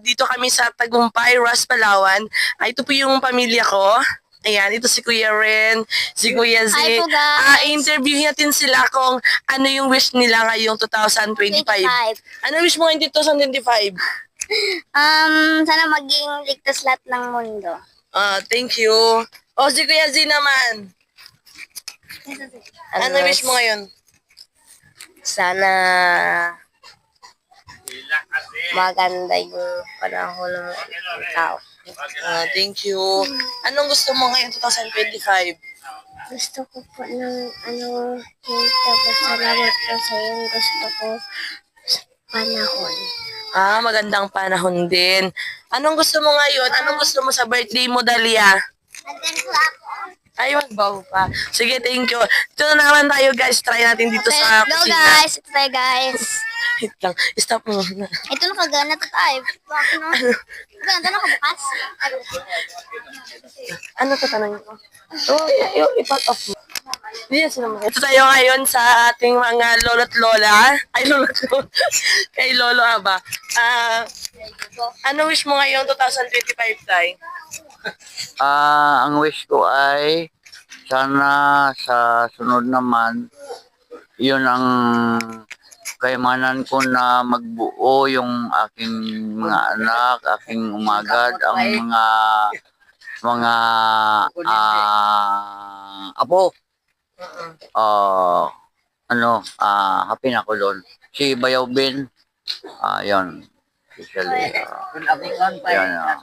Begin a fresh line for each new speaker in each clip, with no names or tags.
Dito kami sa Tagumpay, Ras, Palawan. Ah, ito po yung pamilya ko. Ayan, ito si Kuya Ren, si Kuya Z.
Hi po, guys.
Ah, interview natin sila kung ano yung wish nila ngayong 2025.
25.
Ano wish mo ngayong 2025?
Um, sana maging ligtas lahat ng mundo.
Ah, thank you. O, si Kuya Z naman. Ano wish mo ngayon?
Sana maganda yung panahon ng tao.
Ah, thank you. Anong gusto mo ngayong 2025?
Gusto ko po ng ano, kita po salamat po sa yung gusto ko sa panahon.
Ah, magandang panahon din. Anong gusto mo ngayon? Anong gusto mo sa birthday mo, Dalia? Ay, magbaw pa. Sige, thank you. Ito na naman tayo, guys. Try natin dito sa
Hello
kusina.
guys, ito tayo guys.
Wait lang. Stop mo muna.
Ito na kagana to tayo. Bakit no? Ganda na kabukas.
Ano to tanong ko? Oh, y- yung ipat off mo. Yes, naman. Ito tayo ngayon sa ating mga lolo't lola. Ay, lolo't lola. Kay lolo aba. Ah, ano wish mo ngayong 2025, Tay?
Ah, ang wish ko ay sana sa sunod naman yun ang kayamanan ko na magbuo yung aking mga anak, aking umagad, ang mga mga ah apo. Ah, ano, ah happy na ako doon. Si Bayaw Bin, ah yun. Especially, ah, yan, ah.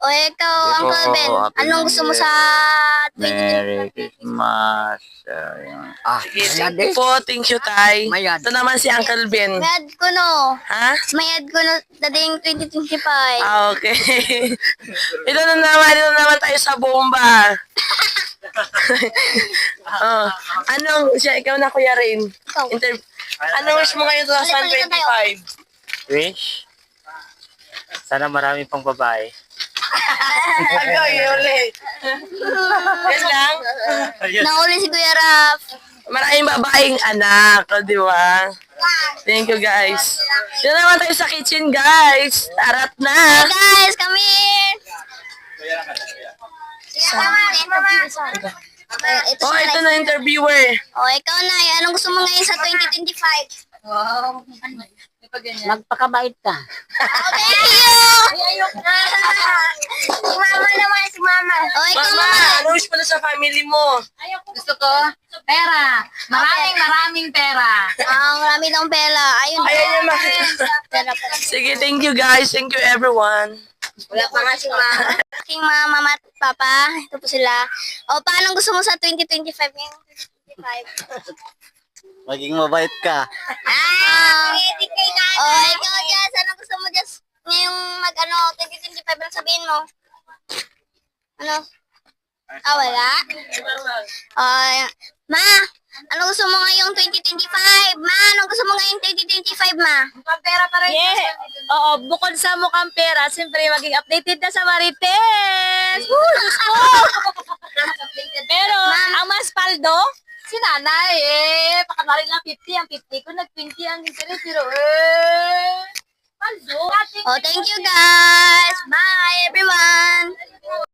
O ikaw,
Ito,
Uncle Ben, anong gusto mo sa
Merry Christmas. Uh, yun. ah,
Sige, thank you po. Thank you, Tay.
Mayad.
Ito naman si Uncle Ben.
Mayad ko no.
Ha?
Mayad ko no dating 2025.
Ah, okay. ito na naman, ito na naman tayo sa bomba. oh, anong, siya, ikaw na kuya rin.
Ikaw.
Inter- ano wish mo ngayon 2025?
Wish? Sana marami pang babae.
Ano, yuli. Yan lang.
Nahuli si Kuya Raf.
Maraming babaeng anak, o, di ba? Thank you, guys. Dito naman tayo sa kitchen, guys. Tarat
Hey
na.
guys, kami. Eh, ito
Oh,
si
ito
Rai.
na interviewer.
Oh, ikaw na. Anong gusto mo ngayon sa 2025?
Magpakabait ka.
Oh, thank you! si mama naman, si mama. Oh, ikaw
Mama,
mama.
ano wish mo na sa family mo?
Gusto ko, pera. Maraming maraming pera.
Ah, marami daw pela. Ayun.
Ayan yung mga...
Pera.
Sige, thank you, guys. Thank you, everyone.
Wala pa nga si mama. Aking mga mama at papa. Ito po sila. O, paano gusto mo sa 2025 ngayon? 2025.
Maging mabait ka.
Ah! Oh, ikaw, Jess. Ano gusto mo, Jess? Ngayong mag, ano, 2025 lang sabihin mo. Ano? Ah, wala? Oh, ma, ano gusto mo ngayong 2025? Ma, ano gusto mo ngayong 2025, ma?
Mukhang pera pa rin.
Yeah. Oo, bukod sa mukhang pera, siyempre maging updated na sa Marites. Woo, Diyos ko!
Nanay eh. Pakamarin lang 50. Ang 50 ko nag-20 ang interest. Pero eh. Paldo.
Oh, thank you, guys. Bye, everyone.